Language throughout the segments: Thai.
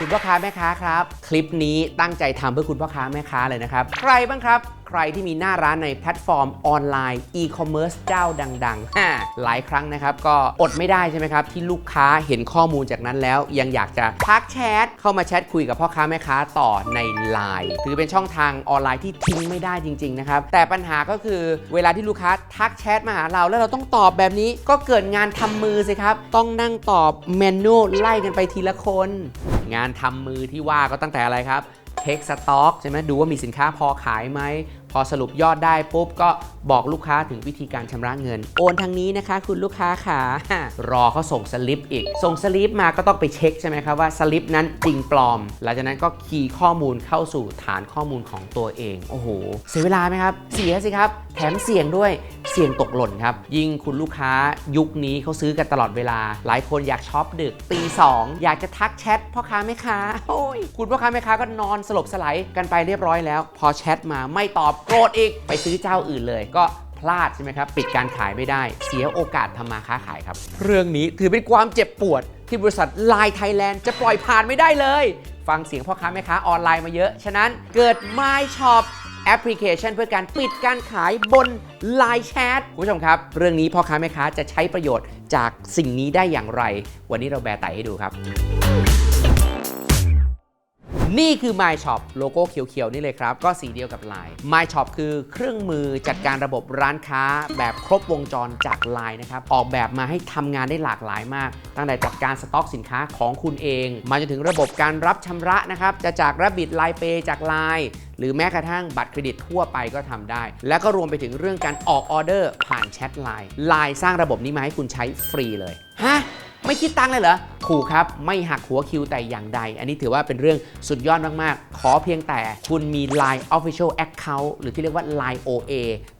คุณพ่อค้าแม่ค้าครับ คลิปนี้ตั้งใจทำเพื่อคุณพ่อค้าแม่ค้าเลยนะครับ ใครบ้างครับใค รที่มีหน้าร้านในแพลตฟอร์มออนไลน์อีคอมเมิร์ซเจ้าดังๆ หลายครั้งนะครับ ก็อดไม่ได้ใช่ไหมครับ ที่ลูกค้าเห็นข้อมูลจากนั้นแล้ว ยังอยากจะทักแชทเข้ามาแชทคุยกับพ่อค้าแม่ค้าต่อใน Line ถือเป็นช่องทางออนไลน์ที่ทิ้งไม่ได้จริง ๆ นะครับ แต่ปัญหาก็คือเวลาที่ลูกค้าทักแชทมาหาเรา แล้วเราต้องตอบแบบนี้ก็เกิดงานทำมือสิครับ ต้องนั่งตอบเมนูไล่กันไปทีละคน งานทำมือที่ว่าก็ตั้งแต่อะไรครับเช็คสต็อกใช่ไหมดูว่ามีสินค้าพอขายไหม พอสรุปยอดได้ปุ๊บก็บอกลูกค้าถึงวิธีการชำระเงิน โอนทางนี้นะคะ คุณลูกค้าค่ะรอเขาส่งสลิปอีก ส่งสลิปมาก็ต้องไปเช็คใช่ไหมครับว่าสลิปนั้นจริงปลอม หลังจากนั้นก็คีย์ข้อมูลเข้าสู่ฐานข้อมูลของตัวเอง โอ้โห เสียเวลาไหมครับ เสียสิครับ แถมเสี่ยงด้วยเสี่ยงตกหล่นครับ ยิ่งคุณลูกค้ายุคนี้เขาซื้อกันตลอดเวลา หลายคนอยากช็อปดึกตีสองอยากจะทักแชทพ่อค้าแม่ค้าโอ้ยคุณพ่อค้าแม่ค้าก็นอนสลบสลายกันไปเรียบร้อยแล้ว พอแชทมาไม่ตอบโกรธอีกไปซื้อเจ้าอื่นเลย ก็พลาดใช่ไหมครับ ปิดการขายไม่ได้ เสียโอกาสทำมาค้าขายครับ เรื่องนี้ถือเป็นความเจ็บปวด ที่บริษัทไลน์ไทยแลนด์จะปล่อยผ่านไม่ได้เลย ฟังเสียงพ่อค้าแม่ค้าออนไลน์มาเยอะ ฉะนั้นเกิด My Shop แอปพลิเคชันเพื่อการปิดการขายบน Line Chat คุณผู้ชมครับ เรื่องนี้พ่อค้าแม่ค้าจะใช้ประโยชน์จากสิ่งนี้ได้อย่างไร วันนี้เราแบร์ไตให้ดูครับ นี่คือ My Shop โลโก้เขียวๆ นี่เลยครับ ก็สีเดียวกับ Line My Shop คือเครื่องมือจัดการระบบร้านค้า แบบครบวงจรจาก Line นะครับ ออกแบบมาให้ทำงานได้หลากหลายมาก ตั้งแต่จัดการสต็อกสินค้าของคุณเอง มาจนถึงระบบการรับชำระนะครับ จะจาก Rabbit Line Pay จาก Line หรือแม้กระทั่งบัตรเครดิตทั่วไปก็ทำได้ แล้วก็รวมไปถึงเรื่องการออกออเดอร์ผ่านแชท Line Line สร้างระบบนี้มาให้คุณใช้ฟรีเลย ฮะ ไม่คิดตังค์เลยเหรอ ถูกครับ ไม่หักหัวคิวแต่อย่างใด อันนี้ถือว่าเป็นเรื่องสุดยอดมาก ๆ ขอเพียงแต่คุณมี Line Official Account หรือที่เรียกว่า Line OA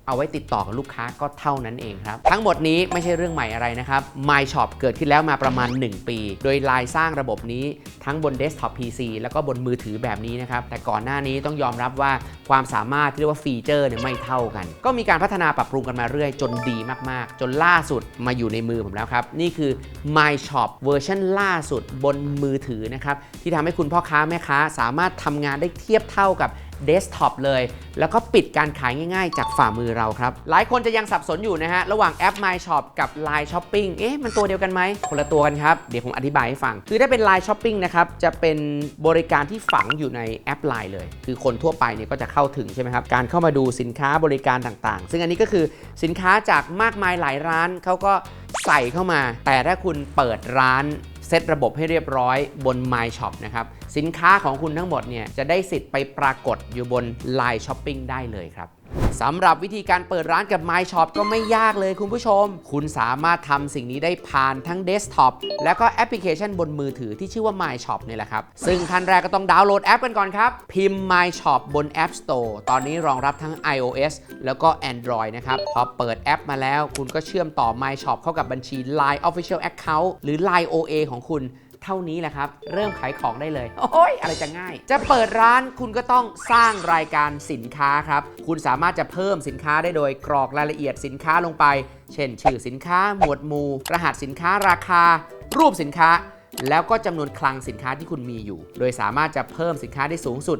เอาไว้ติดต่อกับลูกค้าก็เท่านั้นเองครับ ทั้งหมดนี้ไม่ใช่เรื่องใหม่อะไรนะครับ My Shop เกิดขึ้นแล้วมาประมาณ 1 ปี โดย Line สร้างระบบนี้ทั้งบน Desktop PC แล้วก็บนมือถือแบบนี้นะครับ แต่ก่อนหน้านี้ต้องยอมรับว่าความสามารถที่เรียกว่าฟีเจอร์เนี่ยไม่เท่ากัน ก็มีการพัฒนาปรับปรุงกันมาเรื่อยจนดีมากๆ จนล่าสุดมาอยู่ในมือผมแล้วครับ นี่คือ My Shop เวอร์ชันล่าสุดบนมือถือนะครับที่ทำให้คุณพ่อค้าแม่ค้าสามารถทำงานได้เทียบเท่ากับ เดสก์ท็อปเลย แล้วก็ปิดการขายง่ายๆ จากฝ่ามือเราครับ หลายคนจะยังสับสนอยู่นะฮะ ระหว่างแอป My Shop กับ Line Shopping เอ๊ะมันตัวเดียวกันไหม คนละตัวกันครับ เดี๋ยวผมอธิบายให้ฟัง คือถ้าเป็น Line Shopping นะครับจะเป็นบริการที่ฝังอยู่ในแอป Line เลย คือคนทั่วไปเนี่ยก็จะเข้าถึงใช่ไหมครับการเข้ามาดูสินค้าบริการต่างๆ ซึ่งอันนี้ก็คือสินค้าจากมากมายหลายร้านเขาก็ใส่เข้ามา แต่ถ้าคุณเปิดร้านเซตระบบให้เรียบร้อยบน My Shop นะครับ สินค้าของคุณทั้งหมดเนี่ยจะได้สิทธิ์ไปปรากฏอยู่บน Line Shopping ได้เลยครับสำหรับวิธีการเปิดร้านกับ My Shop ก็ไม่ยากเลยคุณผู้ชม คุณสามารถทำสิ่งนี้ได้ผ่านทั้งเดสก์ท็อปและก็แอปพลิเคชันบนมือถือที่ชื่อว่า My Shop นี่แหละครับ ซึ่งขั้นแรกก็ต้องดาวน์โหลดแอปกันก่อนครับ พิมพ์ My Shop บน App Store ตอนนี้รองรับทั้ง iOS แล้วก็ Android นะครับ พอเปิดแอปมาแล้ว คุณก็เชื่อมต่อ My Shop เข้ากับบัญชี Line Official Account หรือ Line OA ของคุณ เท่านี้แหละครับ เริ่มขายของได้เลย โอ้ยอะไรจะง่าย จะเปิดร้านคุณก็ต้องสร้างรายการสินค้าครับ คุณสามารถจะเพิ่มสินค้าได้โดยกรอกรายละเอียดสินค้าลงไป เช่น ชื่อสินค้า หมวดหมู่ รหัสสินค้าราคา รูปสินค้า แล้วก็จำนวนคลังสินค้าที่คุณมีอยู่ โดยสามารถจะเพิ่มสินค้าได้สูงสุด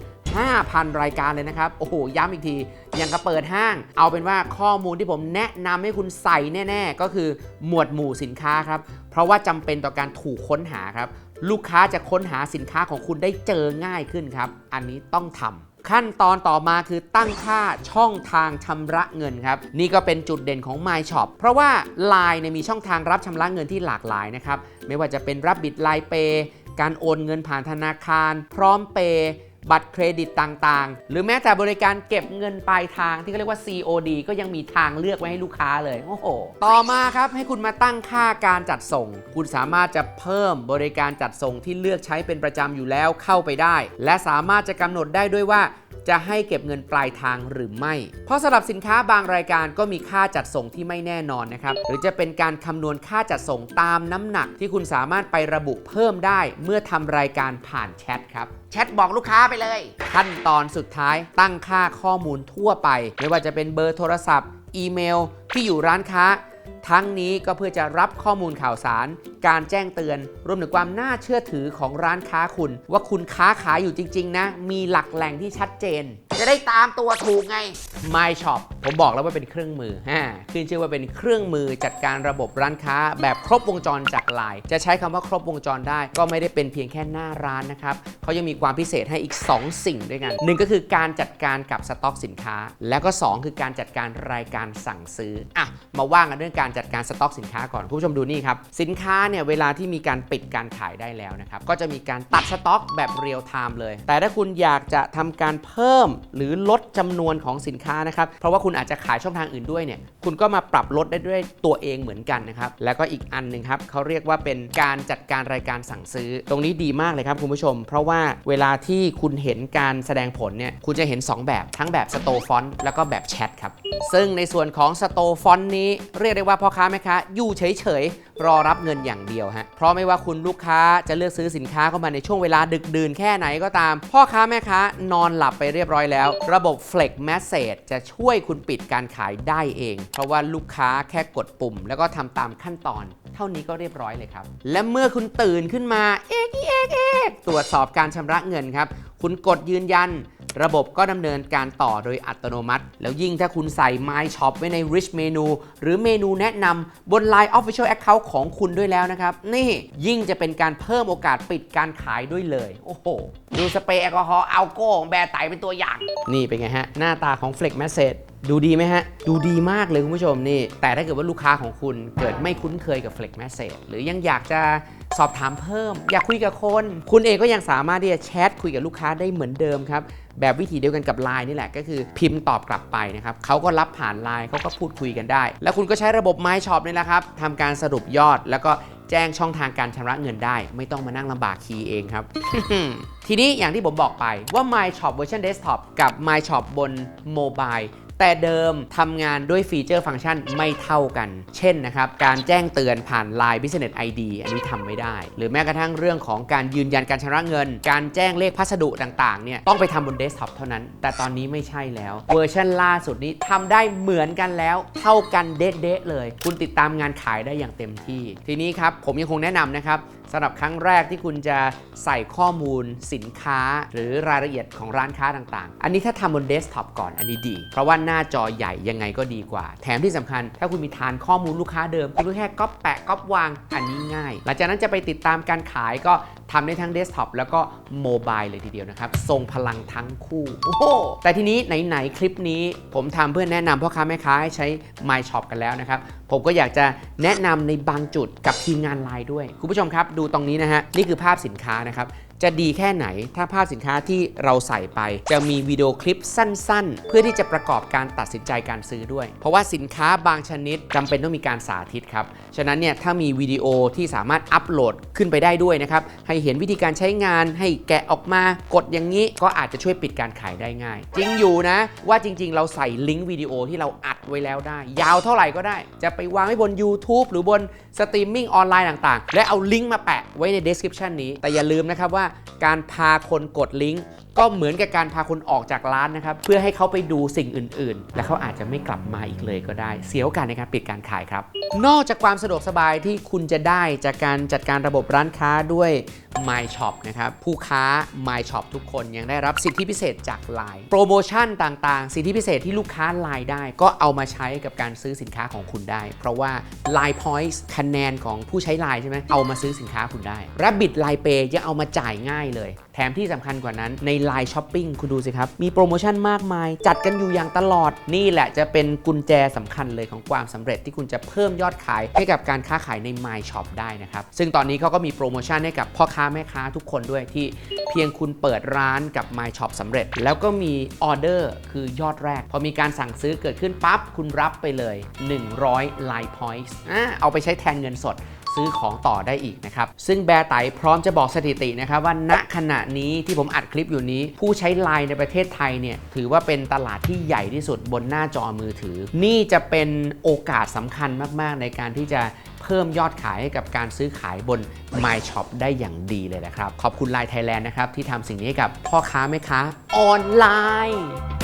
5,000 รายการเลยนะครับ โอ้โห ย้ำอีกที ยังกระเปิดห้าง เอาเป็นว่าข้อมูลที่ผมแนะนำให้คุณใส่แน่ ๆ ก็คือหมวดหมู่สินค้าครับ เพราะว่าจำเป็นต่อการถูกค้นหาครับ ลูกค้าจะค้นหาสินค้าของคุณได้เจอง่ายขึ้นครับ อันนี้ต้องทำขั้นตอนต่อมาคือตั้งค่าช่องทางชำระเงินครับ นี่ก็เป็นจุดเด่นของ My Shop เพราะว่า Line เนี่ยมีช่องทางรับชำระเงินที่หลากหลายนะครับ ไม่ว่าจะเป็นรับบิดไลเปการโอนเงินผ่านธนาคาร พร้อมเปย์ บัตรเครดิตต่างๆ หรือแม้แต่บริการเก็บเงินปลายทางที่เขาเรียกว่า COD ก็ยังมีทางเลือกไว้ให้ลูกค้าเลยโอ้โหต่อมาครับให้คุณมาตั้งค่าการจัดส่ง คุณสามารถจะเพิ่มบริการจัดส่งที่เลือกใช้เป็นประจำอยู่แล้วเข้าไปได้ และสามารถจะกำหนดได้ด้วยว่า จะให้เก็บเงินปลายทางหรือไม่ เพราะสำหรับสินค้าบางรายการก็มีค่าจัดส่งที่ไม่แน่นอนนะครับหรือจะเป็นการคำนวณค่าจัดส่งตามน้ำหนักที่คุณสามารถไประบุเพิ่มได้ เมื่อทำรายการผ่านแชทครับแชทบอกลูกค้าไปเลย ขั้นตอนสุดท้ายตั้งค่าข้อมูลทั่วไป ไม่ว่าจะเป็นเบอร์โทรศัพท์ อีเมล ที่อยู่ร้านค้า ทั้งนี้ก็เพื่อจะรับข้อมูลข่าวสาร การแจ้งเตือน รวมถึงความน่าเชื่อถือของร้านค้าคุณ ว่าคุณค้าขายอยู่จริง ๆ นะ มีหลักแหล่งที่ชัดเจน จะได้ตามตัวถูกไง My Shop ผมบอกแล้วว่าเป็นเครื่องมือฮะขึ้นชื่อว่าเป็นเครื่องมือจัดการระบบร้านค้า แบบครบวงจรจากไลน์จะใช้คำว่าครบวงจรได้ ก็ไม่ได้เป็นเพียงแค่หน้าร้านนะครับเขายังมีความพิเศษให้อีก 2 สิ่งด้วยกันหนึ่งก็คือการจัดการกับสต็อกสินค้า แล้วก็ 2 คือการจัดการรายการสั่งซื้ออะมาว่ากันเรื่องการจัดการสต็อกสินค้าก่อนคุณผู้ชมดูนี่ครับ สินค้าเนี่ยเวลาที่มีการปิดการขายได้แล้วนะครับ ก็จะมีการตัดสต็อกแบบเรียลไทม์เลย แต่ถ้าคุณอยากจะทำการเพิ่มหรือลดจำนวนของสินค้านะครับ เพราะว่าคุณอาจจะขายช่องทางอื่นด้วยเนี่ยคุณก็มาปรับลดได้ด้วยตัวเองเหมือนกันนะครับ แล้วก็อีกอันหนึ่งครับเขาเรียกว่าเป็นการจัดการรายการสั่งซื้อ ตรงนี้ดีมากเลยครับคุณผู้ชม เพราะว่าเวลาที่คุณเห็นการแสดงผลเนี่ยคุณจะเห็น 2 แบบทั้งแบบสโตฟอนต์แล้วก็แบบแชทครับซึ่งในส่วนของสโตฟอนต์นี้เรียกได้ว่าพ่อค้าแม่ค้าอยู่เฉยๆ รอรับเงินอย่างเดียวฮะ เพราะไม่ว่าคุณลูกค้าจะเลือกซื้อสินค้าเข้ามาในช่วงเวลาดึกดื่นแค่ไหนก็ตาม พ่อค้าแม่ค้านอนหลับไปเรียบร้อยแล้ว ระบบ Flex Message จะช่วยคุณปิดการขายได้เอง เพราะว่าลูกค้าแค่กดปุ่ม แล้วก็ทำตามขั้นตอนเท่านี้ก็เรียบร้อยเลยครับ และเมื่อคุณตื่นขึ้นมาเอกเอกเอกตรวจสอบการชำระเงินครับ คุณกดยืนยัน ระบบก็ดำเนินการต่อโดยอัตโนมัติ แล้วยิ่งถ้าคุณใส่ My Shop ไว้ใน Rich Menu หรือเมนูแนะนำบน Line Official Account ของคุณด้วยแล้วนะครับ นี่ยิ่งจะเป็นการเพิ่มโอกาสปิดการขายด้วยเลย โอ้โห ดูสเปรย์แอลกอฮอล์อัลโก้ของแบร์ไตเป็นตัวอย่าง นี่เป็นไงฮะ หน้าตาของ Flex Message ดูดีไหมฮะ ดูดีมากเลยคุณผู้ชมนี่ แต่ถ้าเกิดว่าลูกค้าของคุณเกิดไม่คุ้นเคยกับ Flex Message หรือยังอยากจะ สอบถามเพิ่ม อยากคุยกับคน คุณเองก็ยังสามารถที่จะแชทคุยกับลูกค้าได้เหมือนเดิมครับ แบบวิธีเดียวกันกับ Line นี่แหละ ก็คือพิมพ์ตอบกลับไปนะครับเขาก็รับผ่าน Line เขาก็พูดคุยกันได้ แล้วคุณก็ใช้ระบบ My Shop นี่แหละครับทำการสรุปยอดแล้วก็แจ้งช่องทางการชำระเงินได้ ไม่ต้องมานั่งลำบากคีย์เองครับ ทีนี้อย่างที่ผมบอกไปว่า My Shop เวอร์ชัน Desktop กับ My Shop บนโมบาย แต่เดิมทำงานด้วยฟีเจอร์ฟังก์ชันไม่เท่ากัน เช่นนะครับ การแจ้งเตือนผ่าน Line Business ID อันนี้ทำไม่ได้ หรือแม้กระทั่งเรื่องของการยืนยันการชำระเงิน การแจ้งเลขพัสดุต่างๆเนี่ยต้องไปทำบนเดสก์ท็อปเท่านั้น แต่ตอนนี้ไม่ใช่แล้ว เวอร์ชันล่าสุดนี้ทำได้เหมือนกันแล้ว เท่ากันเด๊ะๆเลย คุณติดตามงานขายได้อย่างเต็มที่ ทีนี้ครับผมยังคงแนะนำนะครับสำหรับครั้งแรกที่คุณจะใส่ข้อมูลสินค้า หรือรายละเอียดของร้านค้าต่างๆ อันนี้ถ้าทำบนเดสก์ท็อปก่อนอันนี้ดี เพราะว่าหน้าจอใหญ่ยังไงก็ดีกว่า แถมที่สำคัญ ถ้าคุณมีฐานข้อมูลลูกค้าเดิมคุณแค่ก๊อปแปะก๊อปวางอันนี้ง่าย หลังจากนั้นจะไปติดตามการขายก็ทำได้ทั้งเดสก์ท็อปแล้วก็โมบายเลยทีเดียวนะครับ ทรงพลังทั้งคู่โอ้โหแต่ทีนี้ไหน ๆ คลิปนี้ผมทำเพื่อแนะนำพ่อค้าแม่ค้าให้ใช้ My Shop กันแล้วนะครับ ผมก็อยากจะแนะนำในบางจุดกับทีมงานไลน์ด้วย คุณผู้ชมครับดูตรงนี้นะฮะ นี่คือภาพสินค้านะครับ จะดีแค่ไหนถ้าภาพสินค้าที่เราใส่ไป จะมีวิดีโอคลิปสั้น ๆ เพื่อที่จะประกอบการตัดสินใจการซื้อด้วย เพราะว่าสินค้าบางชนิดจำเป็นต้องมีการสาธิตครับ ฉะนั้นเนี่ยถ้ามีวิดีโอที่สามารถอัปโหลดขึ้นไปได้ด้วยนะครับ ให้เห็นวิธีการใช้งานให้แกะออกมากดอย่างนี้ก็อาจจะช่วยปิดการขายได้ง่าย จริงอยู่นะ ว่าจริง ๆ เราใส่ลิงก์วิดีโอที่เราอัดไว้แล้วได้ ยาวเท่าไหร่ก็ได้ จะไปวางไว้บน YouTube หรือบนสตรีมมิ่งออนไลน์ต่างๆ และเอาลิงก์มาแปะไว้ใน description นี้ แต่อย่าลืมนะครับว่าการพาคนกดลิงก์ ก็เหมือนกับการพาคนออกจากร้านนะครับเพื่อให้เขาไปดูสิ่งอื่น ๆ และเขาอาจจะไม่กลับมาอีกเลยก็ได้ เสียโอกาสในการปิดการขายครับ นอกจากความสะดวกสบายที่คุณจะได้จากการจัดการระบบร้านค้าด้วย My Shop นะครับผู้ค้า My Shop ทุกคนยังได้รับสิทธิพิเศษจาก Line โปรโมชั่นต่างๆ สิทธิพิเศษที่ลูกค้า Line ได้ ก็เอามาใช้กับการซื้อสินค้าของคุณได้ เพราะว่า Line Points คะแนนของผู้ใช้ Line ใช่ไหมเอามาซื้อสินค้าคุณได้ Rabbit Line Pay ยังเอามาจ่ายง่ายเลย แถมที่สำคัญกว่านั้นใน Line Shopping คุณดูสิครับ มีโปรโมชั่นมากมาย จัดกันอยู่อย่างตลอดนี่แหละจะเป็นกุญแจสำคัญเลยของความสำเร็จที่คุณจะเพิ่มยอดขายให้กับการค้าขายใน My Shop ได้นะครับ ซึ่งตอนนี้เขาก็มีโปรโมชั่นให้กับพ่อค้าแม่ค้าทุกคนด้วยที่เพียงคุณเปิดร้านกับ My Shop สำเร็จ แล้วก็มีออเดอร์คือยอดแรก พอมีการสั่งซื้อเกิดขึ้นปั๊บคุณรับไปเลย 100 Line Points อะเอาไปใช้แทนเงินสด ซื้อของต่อได้อีกนะครับ ซึ่งแบร์ไตพร้อมจะบอกสถิตินะครับว่าณขณะนี้ที่ผมอัดคลิปอยู่นี้ ผู้ใช้ไลน์ในประเทศไทยเนี่ยถือว่าเป็นตลาดที่ใหญ่ที่สุดบนหน้าจอมือถือ นี่จะเป็นโอกาสสำคัญมาก ๆ ในการที่จะเพิ่มยอดขายให้กับการซื้อขายบน My Shop ได้อย่างดีเลยนะครับ ขอบคุณไลน์ไทยแลนด์นะครับที่ทำสิ่งนี้ให้กับพ่อค้าแม่ค้าออนไลน์